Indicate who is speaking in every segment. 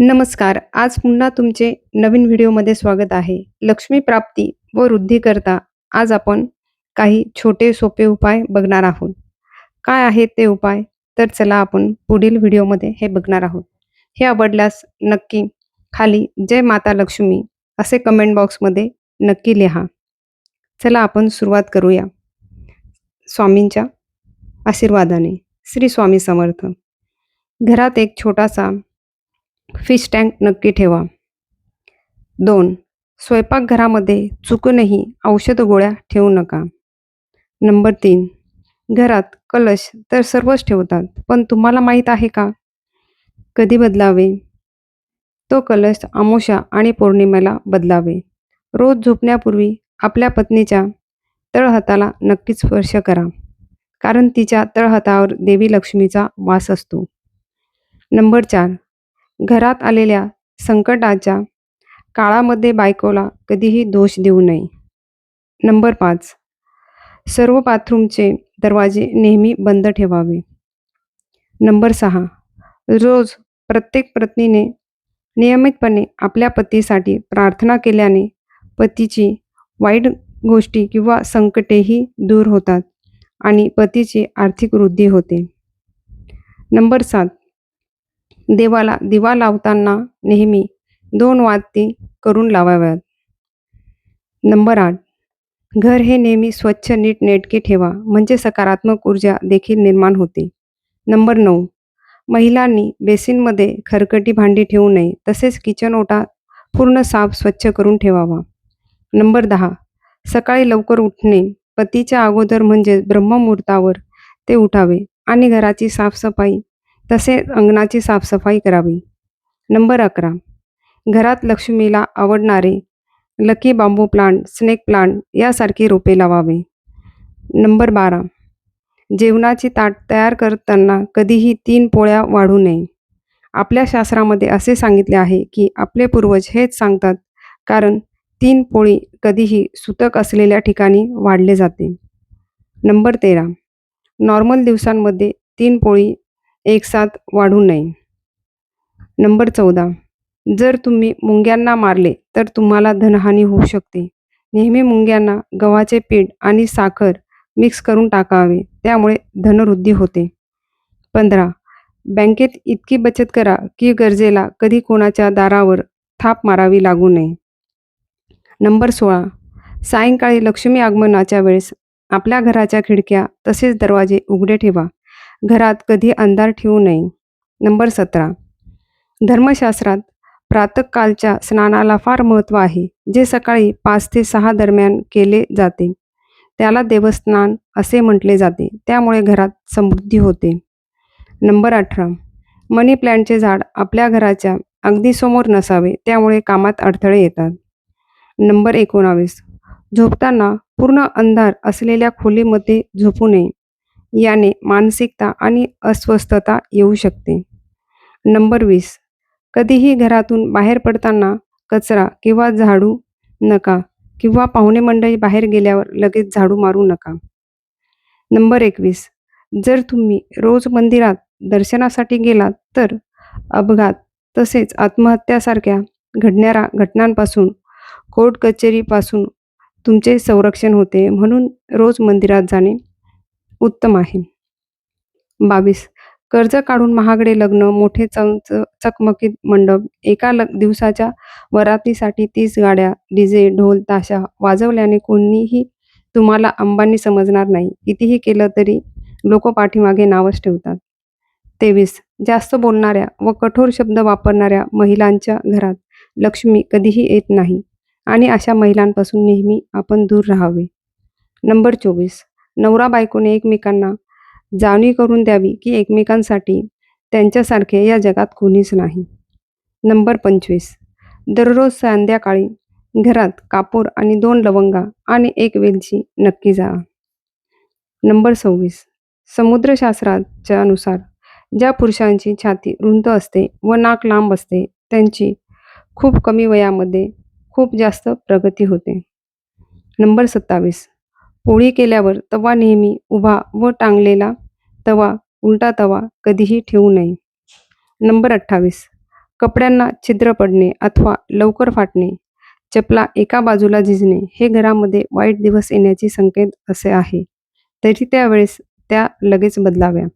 Speaker 1: नमस्कार आज पुन्हा तुमचे नवीन व्हिडिओमध्ये स्वागत आहे. लक्ष्मी प्राप्ती व वृद्धीकरता आज आपण काही छोटे सोपे उपाय बघणार आहोत. काय आहेत ते उपाय? तर चला आपण पुढील व्हिडिओमध्ये हे बघणार आहोत. हे आवडल्यास नक्की खाली जय माता लक्ष्मी असे कमेंट बॉक्समध्ये नक्की लिहा. चला आपण सुरुवात करूया. स्वामींच्या आशीर्वादाने. श्री स्वामी समर्थ. घरात एक छोटासा फिश टँक नक्की ठेवा. दोन स्वयंपाकघरामध्ये चुकूनही औषध गोळ्या ठेवू नका. नंबर तीन घरात कलश तर सर्वच ठेवतात पण तुम्हाला माहीत आहे का? कधी बदलावे? तो कलश अमावस्या आणि पौर्णिमेला बदलावे. रोज झोपण्यापूर्वी आपल्या पत्नीच्या तळहाताला नक्कीच स्पर्श करा कारण तिच्या तळहातावर देवी लक्ष्मीचा वास असतो. नंबर चार घरात आलेल्या संकटाच्या काळामध्ये बायकोला कधीही दोष देऊ नये. नंबर पाच. सर्व बाथरूमचे दरवाजे नेहमी बंद ठेवावे. नंबर सहा. रोज प्रत्येक पत्नीने नियमितपणे आपल्या पतीसाठी प्रार्थना केल्याने पतीची वाईट गोष्टी किंवा संकटेही दूर होतात आणि पतीची आर्थिक वृद्धी होते. नंबर सात. देवाला दिवा लावताना नेहमी दोन वाती करून लावाव्यात. नंबर आठ. घर हे नेहमी स्वच्छ नीटनेटके ठेवा म्हणजे सकारात्मक ऊर्जा देखील निर्माण होते. नंबर नऊ. महिलांनी बेसिनमध्ये खरकटी भांडी ठेवू नये तसेच किचन ओटा पूर्ण साफ स्वच्छ करून ठेवावा. नंबर दहा. सकाळी लवकर उठणे पतीच्या अगोदर म्हणजे ब्रह्ममुहूर्तावर ते उठावे आणि घराची साफसफाई तसेच अंगणाची साफसफाई करावी. नंबर अकरा. घरात लक्ष्मीला आवडणारे lucky bamboo plant snake plant यासारखी रोपे लावावे. नंबर बारा. जेवणाची ताट तयार करताना कधीही तीन पोळ्या वाढू नये. आपल्या शास्त्रामध्ये असे सांगितले आहे की आपले पूर्वज हेच सांगतात कारण तीन पोळी कधीही सुतक असलेल्या ठिकाणी वाढले जाते. नंबर तेरा. नॉर्मल दिवसांमध्ये तीन पोळी एकसाथ वाढू नये. नंबर चौदा. जर तुम्ही मुंग्यांना मारले तर तुम्हाला धनहानी होऊ शकते. नेहमी मुंग्यांना गव्हाचे पीठ आणि साखर मिक्स करून टाकावे त्यामुळे धनवृद्धी होते. पंधरा. बँकेत इतकी बचत करा की गरजेला कधी कोणाच्या दारावर थाप मारावी लागू नये. नंबर सोळा. सायंकाळी लक्ष्मी आगमनाच्या वेळेस आपल्या घराच्या खिडक्या तसेच दरवाजे उघडे ठेवा. घरात कधी अंधार ठेवू नये. नंबर सतरा. धर्मशास्त्रात प्रातकालच्या स्नानाला फार महत्त्व आहे जे सकाळी पाच ते सहा दरम्यान केले जाते. त्याला देवस्नान असे म्हटले जाते त्यामुळे घरात समृद्धी होते. नंबर अठरा. मनी प्लॅन्टचे झाड आपल्या घराच्या अगदी समोर नसावे त्यामुळे कामात अडथळे येतात. नंबर एकोणावीस. झोपताना पूर्ण अंधार असलेल्या खोलीमध्ये झोपू नये. याने मानसिकता आणि अस्वस्थता येऊ शकते. नंबर वीस. कधीही घरातून बाहेर पडताना कचरा किंवा झाडू नका किंवा पाहुणे मंडळी बाहेर गेल्यावर लगेच झाडू मारू नका. नंबर एकवीस. जर तुम्ही रोज मंदिरात दर्शनासाठी गेलात तर अपघात तसेच आत्महत्यासारख्या घडणाऱ्या घटनांपासून कोर्ट कचेरीपासून तुमचे संरक्षण होते म्हणून रोज मंदिरात जाणे उत्तम आहे. बावीस. कर्ज काढून महागडे लग्न मोठे चमच चकमकीत मंडप एका लग दिवसाच्या वरातीसाठी तीस गाड्या डीजे ढोल ताशा वाजवल्याने कोणीही तुम्हाला अंबानी समजणार नाही. कितीही केलं तरी लोक पाठीमागे नावच ठेवतात. तेवीस. जास्त बोलणाऱ्या व कठोर शब्द वापरणाऱ्या महिलांच्या घरात लक्ष्मी कधीही येत नाही आणि अशा महिलांपासून नेहमी आपण दूर राहावे. नंबर चोवीस. नवरा बायकोने एकमेकांना जाणीव करून द्यावी की एकमेकांसाठी त्यांच्यासारखे या जगात कोणीच नाही. नंबर पंचवीस. दररोज संध्याकाळी घरात कापूर आणि दोन लवंगा आणि एक वेलची नक्की जा. नंबर सव्वीस. समुद्रशास्त्राच्या अनुसार ज्या पुरुषांची छाती रुंद असते व नाक लांब असते त्यांची खूप कमी वयामध्ये खूप जास्त प्रगती होते. नंबर सत्तावीस. पोळी केल्यावर तवा नेहमी उभा व टांगलेला तवा उलटा तवा कधीही ठेवू नये. नंबर अठ्ठावीस. कपड्यांना छिद्र पडणे अथवा लवकर फाटणे चपला एका बाजूला झिजणे हे घरामध्ये वाईट दिवस येण्याचे संकेत असे आहे. तरी त्यावेळेस त्या लगेच बदलाव्या.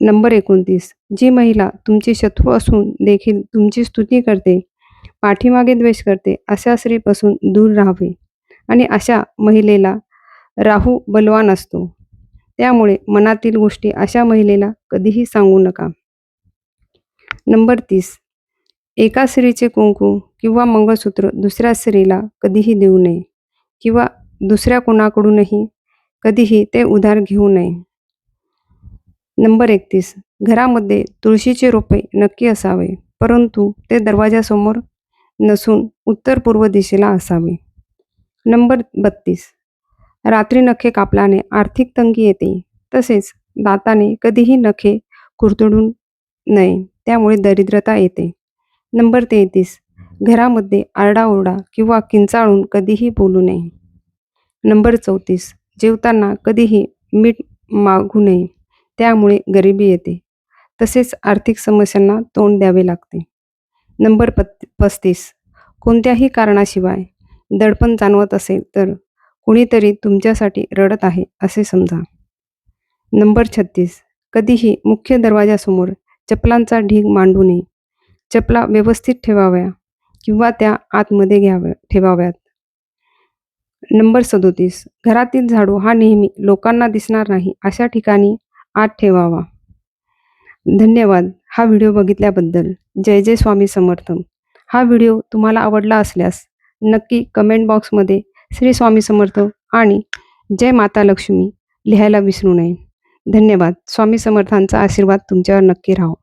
Speaker 1: नंबर एकोणतीस. जी महिला तुमची शत्रू असून देखील तुमची स्तुती करते पाठीमागे द्वेष करते अशा स्त्रीपासून दूर राहावे. आणि अशा महिलेला राहू बलवान असतो. त्यामुळे मनातील गोष्टी अशा महिलेला कधीही सांगू नका. नंबर तीस. एका स्त्रीचे कुंकू किंवा मंगळसूत्र दुसऱ्या स्त्रीला कधीही देऊ नये किंवा दुसऱ्या कोणाकडूनही कधीही ते उधार घेऊ नये. नंबर एकतीस. घरामध्ये तुळशीचे रोपे नक्की असावे परंतु ते दरवाजासमोर नसून उत्तर पूर्व दिशेला असावे. नंबर बत्तीस. रात्री नखे कापल्याने आर्थिक तंगी येते. तसेच दाताने कधीही नखे कुरतडून नये त्यामुळे दरिद्रता येते. नंबर तेहतीस. घरामध्ये आरडाओरडा किंवा किंचाळून कधीही बोलू नये. नंबर चौतीस. जेवताना कधीही मीठ मागू नये त्यामुळे गरिबी येते. तसेच आर्थिक समस्यांना तोंड द्यावे लागते. नंबर पत् पस्तीस. कोणत्याही कारणाशिवाय दडपण जाणवत असेल तर कुणीतरी तुमच्यासाठी रडत आहे असे समजा. नंबर छत्तीस. कधीही मुख्य दरवाजासमोर चपलांचा ढीग मांडू नये. चपला व्यवस्थित ठेवाव्या किंवा त्या आतमध्ये घ्याव्या ठेवाव्यात. नंबर सदोतीस. घरातील झाडू हा नेहमी लोकांना दिसणार नाही अशा ठिकाणी आत ठेवावा. धन्यवाद हा व्हिडिओ बघितल्याबद्दल. जय जय स्वामी समर्थ. हा व्हिडिओ तुम्हाला आवडला असल्यास नक्की कमेंट बॉक्समध्ये श्री स्वामी समर्थ आणि जय माता लक्ष्मी लिहायला विसरू नये. धन्यवाद. स्वामी समर्थांचा आशीर्वाद तुमच्यावर नक्की राहो.